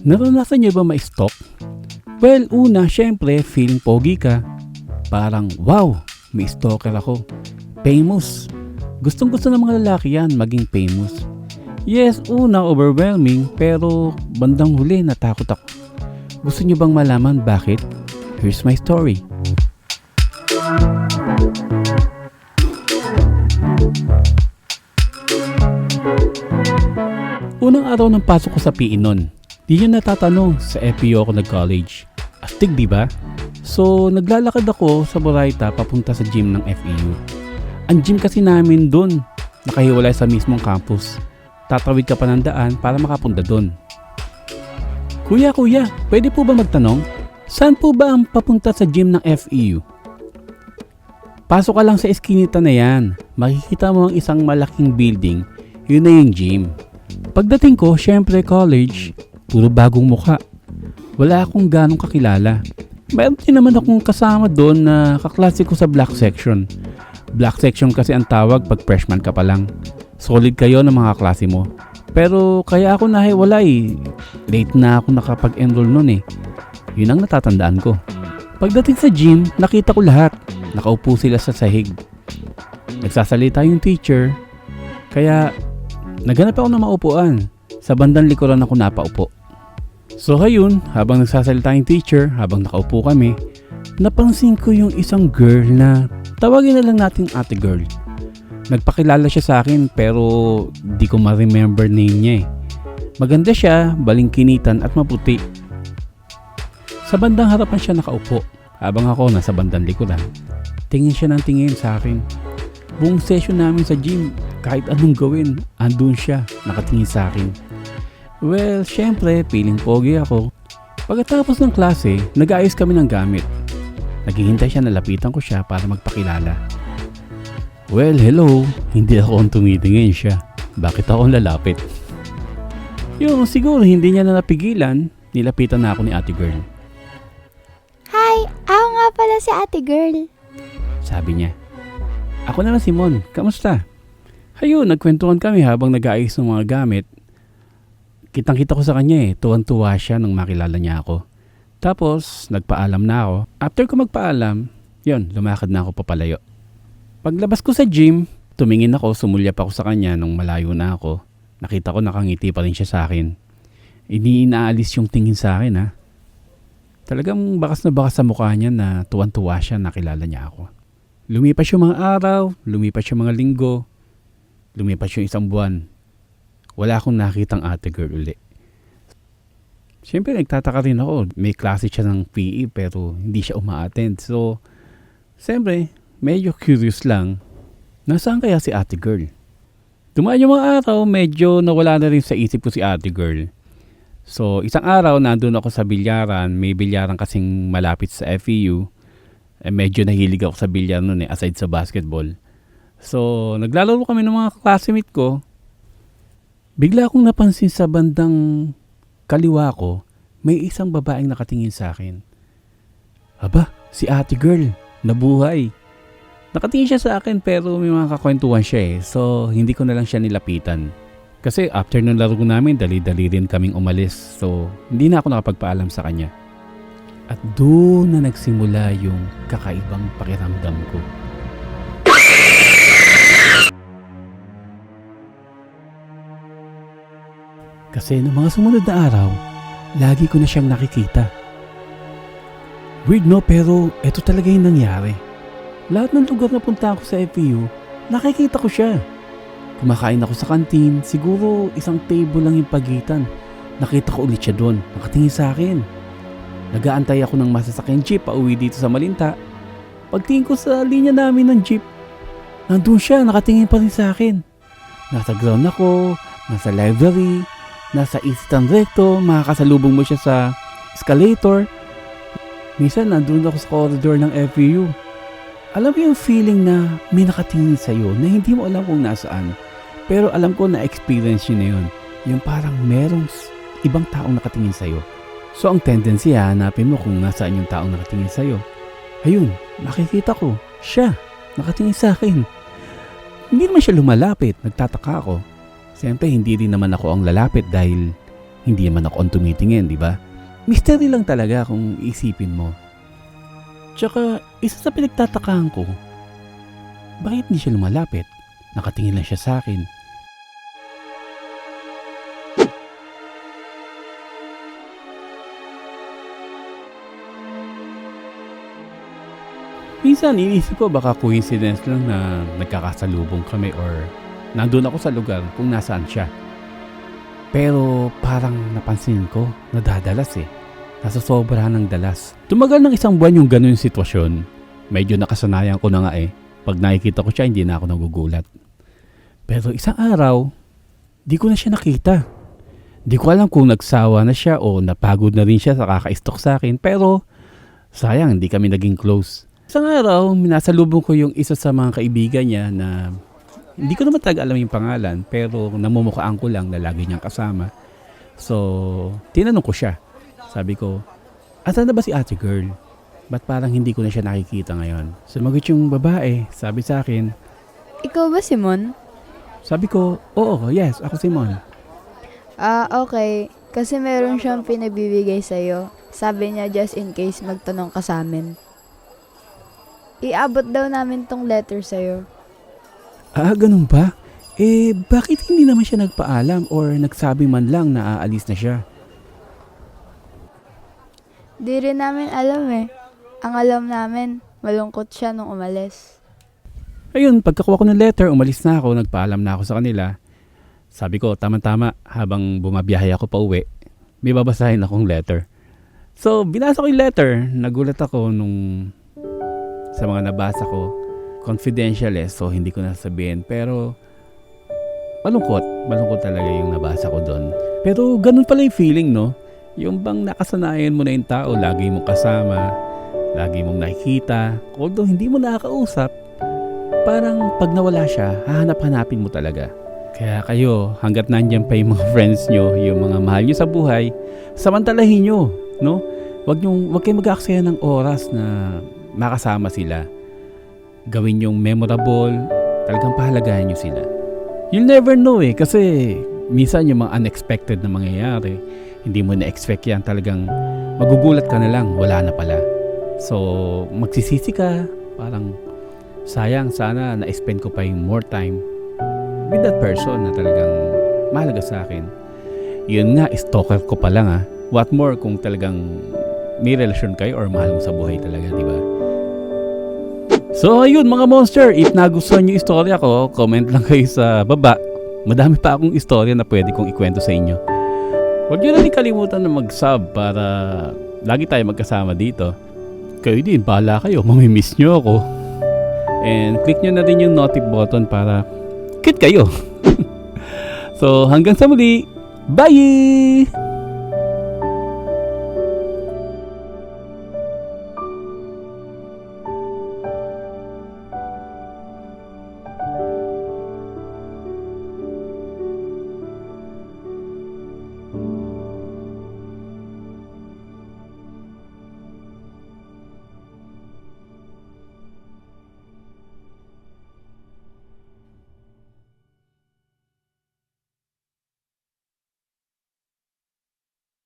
Naranasan niyo ba ma-stalk? Well, una, syempre, feeling pogi ka. Parang, wow, may stalker ako. Famous. Gustong gusto ng mga lalaki yan, maging famous. Yes, una, overwhelming, pero bandang huli, natakot ako. Gusto niyo bang malaman bakit? Here's my story. Unang araw ng pasok ko sa PE nun, di nyo natatanong sa FPU ako nag-college. Astig di ba? So, naglalakad ako sa Borayta papunta sa gym ng FEU. Ang gym kasi namin dun, nakahiwalay sa mismong campus. Tatawid ka pa ng daan para makapunta dun. Kuya, kuya, pwede po ba magtanong? Saan po ba ang papunta sa gym ng FEU? Pasok ka lang sa eskinita na yan. Makikita mo ang isang malaking building. Yun na yung gym. Pagdating ko, syempre college, puro bagong muka. Wala akong ganong kakilala. Meron din naman akong kasama doon na kaklase ko sa black section. Black section kasi ang tawag pag freshman ka pa lang. Solid kayo ng mga klase mo. Pero kaya ako nahiwalay. Late na ako nakapag-enroll noon eh. Yun ang natatandaan ko. Pagdating sa gym, nakita ko lahat. Nakaupo sila sa sahig. Nagsasalita yung teacher. Kaya naghanap ako ng maupuan. Sa bandang likuran ako napaupo. So hayun, habang nagsasalita yung teacher, habang nakaupo kami, napansin ko yung isang girl na tawagin na lang natin ate girl. Nagpakilala siya sa akin pero di ko ma-remember name niya eh. Maganda siya, balingkinitan at maputi. Sa bandang harapan siya nakaupo, habang ako nasa bandang likuran. Tingin siya ng tingin sa akin. Buong session namin sa gym, kahit anong gawin, andun siya, nakatingin sa akin. Well, syempre, feeling pogi ako. Pagkatapos ng klase, nag-ayos kami ng gamit. Naghihintay siya na lapitan ko siya para magpakilala. Well, hello. Hindi ako ang tumitingin siya. Bakit ako ang lalapit? Yung siguro hindi niya na napigilan, nilapitan na ako ni ate girl. Hi, ako nga pala si ate girl. Sabi niya. Ako naman si Mon, kamusta? Hayun, nagkwentuhan kami habang nag-aayos ng mga gamit. Kitang kita ko sa kanya eh, tuwan-tuwa siya nung makilala niya ako. Tapos, nagpaalam na ako. After ko magpaalam, yun, lumakad na ako papalayo. Paglabas ko sa gym, tumingin ako, sumulyap ako sa kanya nung malayo na ako. Nakita ko nakangiti pa rin siya sa akin. Hindi inaalis yung tingin sa akin ha. Talagang bakas na bakas sa mukha niya na tuwan-tuwa siya nakilala niya ako. Lumipas yung mga araw, lumipas yung mga linggo, lumipas yung isang buwan. Wala akong nakitang ate girl uli. Siyempre nagtataka rin ako, may klase siya ng PE pero hindi siya uma-attend. So, siyempre, medyo curious lang, nasaan kaya si ate girl? Dumaan yung mga araw, medyo nawala na rin sa isip ko si ate girl. So, isang araw, nandun ako sa bilyaran. May bilyaran kasing malapit sa FEU. Eh, medyo nahilig ako sa bilyar noon eh, aside sa basketball. So, naglalaro kami ng mga classmate ko. Bigla akong napansin sa bandang kaliwa ko, may isang babaeng nakatingin sa akin. Aba, si ate girl, nabuhay. Nakatingin siya sa akin pero may mga kakwentuhan siya eh. So, hindi ko na lang siya nilapitan. Kasi after nung laro namin, dali-dali rin kaming umalis. So, hindi na ako nakapagpaalam sa kanya. At doon na nagsimula yung kakaibang pakiramdam ko. Kasi noong mga sumunod na araw, lagi ko na siyang nakikita. Weird no, pero ito talaga yung nangyari. Lahat ng lugar na punta ako sa FEU, nakikita ko siya. Kumakain ako sa kantin, siguro isang table lang yung pagitan. Nakita ko ulit siya doon, nakatingin sa akin. Nagaantay ako ng masasakyan jeep pauwi dito sa Malinta. Pagtingin ko sa linya namin ng jeep, nandun siya, nakatingin pa rin sa akin. Nasa ground ako, nasa library, nasa Eastern Recto, makakasalubong mo siya sa escalator. Minsan nandun ako sa corridor ng FEU. Alam mo yung feeling na may nakatingin sa'yo na hindi mo alam kung nasaan. Pero alam ko na experience yun na yun. Yung parang merong ibang taong nakatingin sa'yo. So ang tendency hanapin mo kung nasaan yung taong nakatingin sa'yo. Ayun, nakikita ko. Siya, nakatingin sa akin. Hindi naman siya lumalapit, nagtataka ako. Siyempre, hindi rin naman ako ang lalapit dahil Hindi naman ako on tumitingin, di ba? Mystery lang talaga kung isipin mo. Tsaka, isa sa pinagtatakahan ko, bakit hindi siya lumalapit? Nakatingin lang siya sa akin. Minsan, iniisip ko baka coincidence lang na nagkakasalubong kami or nandun ako sa lugar kung nasaan siya. Pero parang napansin ko, nadadalas eh. Nasa sobra ng dalas. Tumagal ng isang buwan yung ganun yung sitwasyon. Medyo nakasanayan ko na nga eh. Pag nakikita ko siya, hindi na ako nagugulat. Pero isang araw, di ko na siya nakita. Di ko alam kung nagsawa na siya o napagod na rin siya sa kaka-stalk sa akin. Pero sayang, hindi kami naging close. Isang araw, minasalubong ko yung isa sa mga kaibigan niya na hindi ko naman talaga alam yung pangalan pero namumukhaan ko lang na lagi niyang kasama. So, tinanong ko siya. Sabi ko, asan na ba si ate girl? Ba't parang hindi ko na siya nakikita ngayon? Sumagot yung babae, sabi sa akin, Ikaw ba, Simon? sabi ko, oo, yes, ako si Mon. Ah, okay. Kasi meron siyang pinabibigay sa'yo. Sabi niya just in case magtanong ka sa amin. Iabot daw namin tong letter sa'yo. Ah, ganun ba? Eh, bakit hindi naman siya nagpaalam or nagsabi man lang na aalis na siya? Di rin namin alam eh. Ang alam namin, malungkot siya nung umalis. Ayun, pagkakuha ko ng letter, umalis na ako, nagpaalam na ako sa kanila. Sabi ko, tama-tama, habang bumabiyahe ako pa uwi, may babasahin akong letter. So, binasa ko yung letter. Nagulat ako nung sa mga nabasa ko. Confidential eh, so hindi ko nasabihin. Pero, malungkot. Malungkot talaga yung nabasa ko doon. Pero, ganun pala yung feeling, no? Yung bang nakasanayan mo na yung tao, lagi mong kasama, lagi mong nakikita. Although hindi mo nakakausap, parang pag nawala siya, hahanap-hanapin mo talaga. Kaya kayo, hanggat nandyan pa yung mga friends nyo, yung mga mahal nyo sa buhay, samantalahin nyo, no? Huwag nyo, huwag kayong mag-aaksaya ng oras na makasama sila. Gawin yung memorable, talagang pahalagahan nyo sila. You'll never know eh, kasi minsan yung mga unexpected na mangyayari, hindi mo na-expect yan, talagang magugulat ka na lang, wala na pala. So, magsisisi ka, parang sayang sana na-spend ko pa yung more time with that person na talagang mahalaga sa akin. Yun nga, stalker ko pa lang ah. What more kung talagang may relasyon kayo or mahal mo sa buhay talaga, di ba? So ayun mga monster, if nagustuhan nyo yung istorya ko, comment lang kayo sa baba. Madami pa akong istorya na pwede kong ikwento sa inyo. Huwag nyo na din kalimutan na mag-sub para lagi tayo magkasama dito. Kayo din, bahala kayo, mamimiss nyo ako. And click nyo na rin yung notif button para kit kayo. so hanggang sa muli, bye!